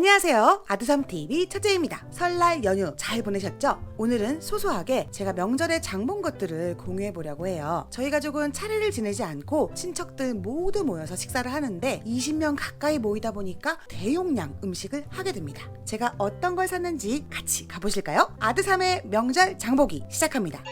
안녕하세요. 아드삼TV 첫째입니다. 설날 연휴 잘 보내셨죠? 오늘은 소소하게 제가 명절에 장 본 것들을 공유해 보려고 해요. 저희 가족은 차례를 지내지 않고 친척들 모두 모여서 식사를 하는데 20명 가까이 모이다 보니까 대용량 음식을 하게 됩니다. 제가 어떤 걸 샀는지 같이 가보실까요? 아드삼의 명절 장보기 시작합니다.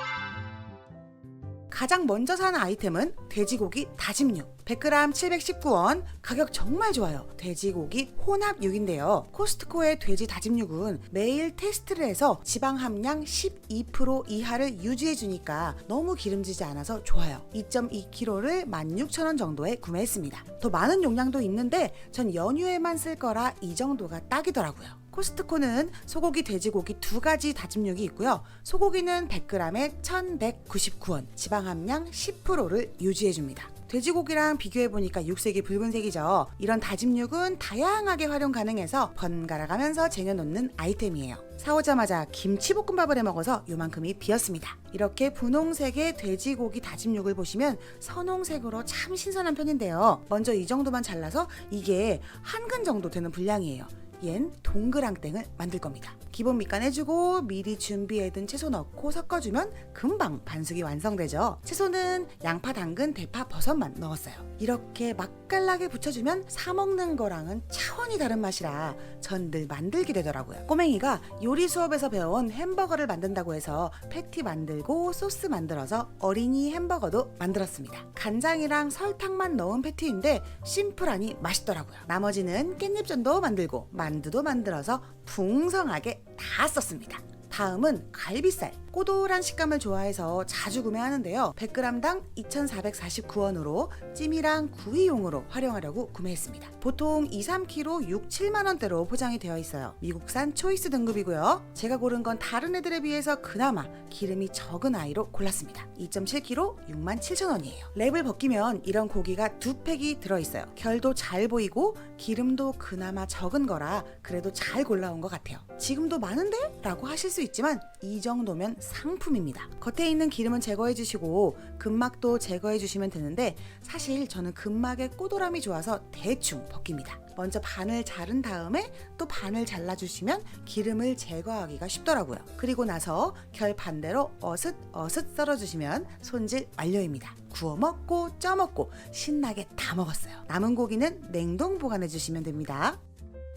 가장 먼저 산 아이템은 돼지고기 다짐육 100g 719원. 가격 정말 좋아요. 돼지고기 혼합육인데요. 코스트코의 돼지 다짐육은 매일 테스트를 해서 지방 함량 12% 이하를 유지해 주니까 너무 기름지지 않아서 좋아요. 2.2kg를 16,000원 정도에 구매했습니다. 더 많은 용량도 있는데 전 연휴에만 쓸 거라 이 정도가 딱이더라고요 코스트코는 소고기, 돼지고기 두 가지 다짐육이 있고요. 소고기는 100g에 1,199원, 지방 함량 10%를 유지해 줍니다. 돼지고기랑 비교해 보니까 육색이 붉은색이죠. 이런 다짐육은 다양하게 활용 가능해서 번갈아 가면서 쟁여놓는 아이템이에요. 사오자마자 김치볶음밥을 해 먹어서 요만큼이 비었습니다. 이렇게 분홍색의 돼지고기 다짐육을 보시면 선홍색으로 참 신선한 편인데요. 먼저 이 정도만 잘라서 이게 한 근 정도 되는 분량이에요. 얜 동그랑땡을 만들 겁니다. 기본 밑간 해주고 미리 준비해둔 채소 넣고 섞어주면 금방 반숙이 완성되죠. 채소는 양파, 당근, 대파, 버섯만 넣었어요. 이렇게 맛깔나게 붙여주면 사 먹는 거랑은 차원이 다른 맛이라 전 늘 만들게 되더라고요. 꼬맹이가 요리 수업에서 배운 햄버거를 만든다고 해서 패티 만들고 소스 만들어서 어린이 햄버거도 만들었습니다. 간장이랑 설탕만 넣은 패티인데 심플하니 맛있더라고요. 나머지는 깻잎전도 만들고 만두도 만들어서 풍성하게 다 썼습니다. 다음은 갈비살. 꼬돌한 식감을 좋아해서 자주 구매하는데요. 100g당 2,449원으로 찜이랑 구이용으로 활용하려고 구매했습니다. 보통 2, 3kg 6, 7만 원대로 포장이 되어 있어요. 미국산 초이스 등급이고요. 제가 고른 건 다른 애들에 비해서 그나마 기름이 적은 아이로 골랐습니다. 2.7kg 6만 7천 원이에요. 랩을 벗기면 이런 고기가 두 팩이 들어있어요. 결도 잘 보이고 기름도 그나마 적은 거라 그래도 잘 골라온 것 같아요. 지금도 많은데? 라고 하실 수 있 지만 이 정도면 상품입니다. 겉에 있는 기름은 제거해 주시고 근막도 제거해 주시면 되는데 사실 저는 근막의 꼬돌함이 좋아서 대충 벗깁니다. 먼저 반을 자른 다음에 또 반을 잘라주시면 기름을 제거하기가 쉽더라고요. 그리고 나서 결 반대로 어슷 어슷 썰어주시면 손질 완료입니다. 구워 먹고 쪄 먹고 신나게 다 먹었어요. 남은 고기는 냉동 보관해 주시면 됩니다.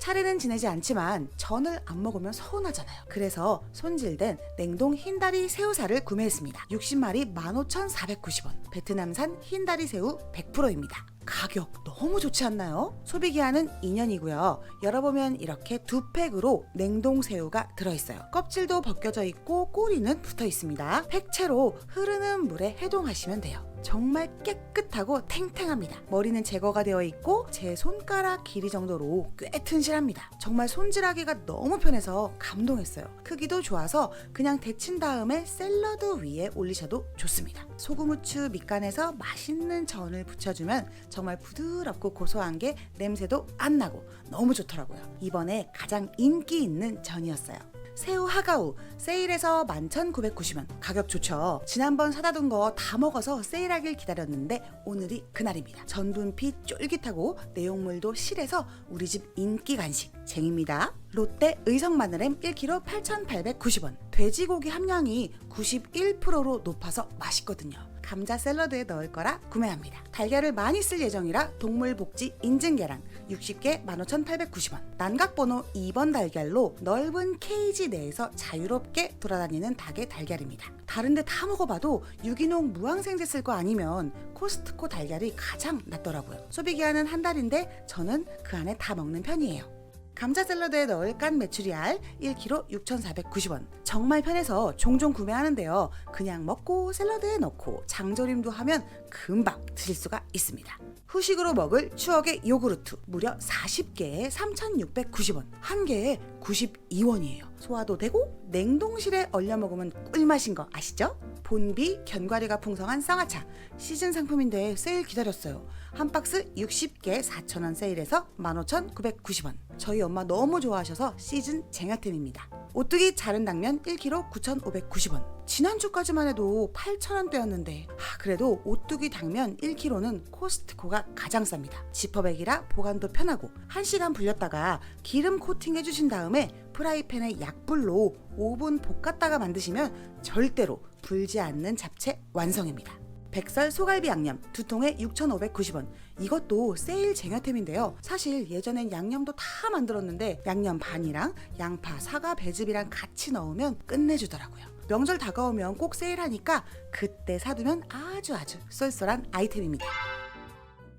차례는 지내지 않지만 전을 안 먹으면 서운하잖아요. 그래서 손질된 냉동 흰다리 새우살을 구매했습니다. 60마리 15,490원. 베트남산 흰다리 새우 100%입니다. 가격 너무 좋지 않나요? 소비 기한은 2년이고요. 열어보면 이렇게 두 팩으로 냉동 새우가 들어있어요. 껍질도 벗겨져 있고 꼬리는 붙어 있습니다. 팩채로 흐르는 물에 해동하시면 돼요. 정말 깨끗하고 탱탱합니다. 머리는 제거가 되어 있고 제 손가락 길이 정도로 꽤 튼실합니다. 정말 손질하기가 너무 편해서 감동했어요. 크기도 좋아서 그냥 데친 다음에 샐러드 위에 올리셔도 좋습니다. 소금 후추 밑간에서 맛있는 전을 부쳐주면 정말 부드럽고 고소한 게 냄새도 안 나고 너무 좋더라고요. 이번에 가장 인기 있는 전이었어요. 새우 하가우 세일에서 11,990원. 가격 좋죠? 지난번 사다 둔 거 다 먹어서 세일하길 기다렸는데 오늘이 그날입니다. 전분피 쫄깃하고 내용물도 실해서 우리 집 인기 간식 쟁입니다. 롯데 의성 마늘햄 1kg 8,890원. 돼지고기 함량이 91%로 높아서 맛있거든요 감자 샐러드에 넣을 거라 구매합니다. 달걀을 많이 쓸 예정이라 동물복지 인증 계란 60개 15,890원. 난각번호 2번 달걀로 넓은 케이지 내에서 자유롭게 돌아다니는 닭의 달걀입니다. 다른데 다 먹어봐도 유기농 무항생제 쓸 거 아니면 코스트코 달걀이 가장 낫더라고요. 소비기한은 한 달인데 저는 그 안에 다 먹는 편이에요. 감자 샐러드에 넣을 깐 메추리 알 1kg 6,490원. 정말 편해서 종종 구매하는데요. 그냥 먹고 샐러드에 넣고 장조림도 하면 금방 드실 수가 있습니다. 후식으로 먹을 추억의 요구르트 무려 40개에 3,690원. 한 개에 92원이에요. 소화도 되고 냉동실에 얼려 먹으면 꿀맛인 거 아시죠? 본비 견과류가 풍성한 쌍화차 시즌 상품인데 세일 기다렸어요. 한 박스 60개 4,000원 세일해서 15,990원. 저희 엄마 너무 좋아하셔서 시즌 쟁여템입니다. 오뚜기 자른 당면 1kg 9,590원. 지난주까지만 해도 8,000원대였는데 그래도 오뚜기 당면 1kg는 코스트코가 가장 쌉니다. 지퍼백이라 보관도 편하고 1시간 불렸다가 기름 코팅해 주신 다음에 프라이팬에 약불로 5분 볶았다가 만드시면 절대로 불지 않는 잡채 완성입니다. 백설 소갈비 양념 두 통에 6,590원. 이것도 세일 쟁여템인데요. 사실 예전엔 양념도 다 만들었는데 양념 반이랑 양파, 사과, 배즙이랑 같이 넣으면 끝내주더라고요. 명절 다가오면 꼭 세일하니까 그때 사두면 아주 아주 쏠쏠한 아이템입니다.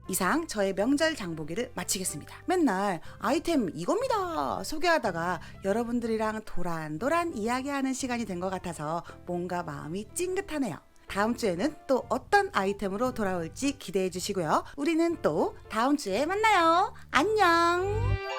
이상 저의 명절 장보기를 마치겠습니다. 맨날 아이템 이겁니다 소개하다가 여러분들이랑 도란도란 이야기하는 시간이 된 것 같아서 뭔가 마음이 찡긋하네요. 다음 주에는 또 어떤 아이템으로 돌아올지 기대해 주시고요. 우리는 또 다음 주에 만나요. 안녕!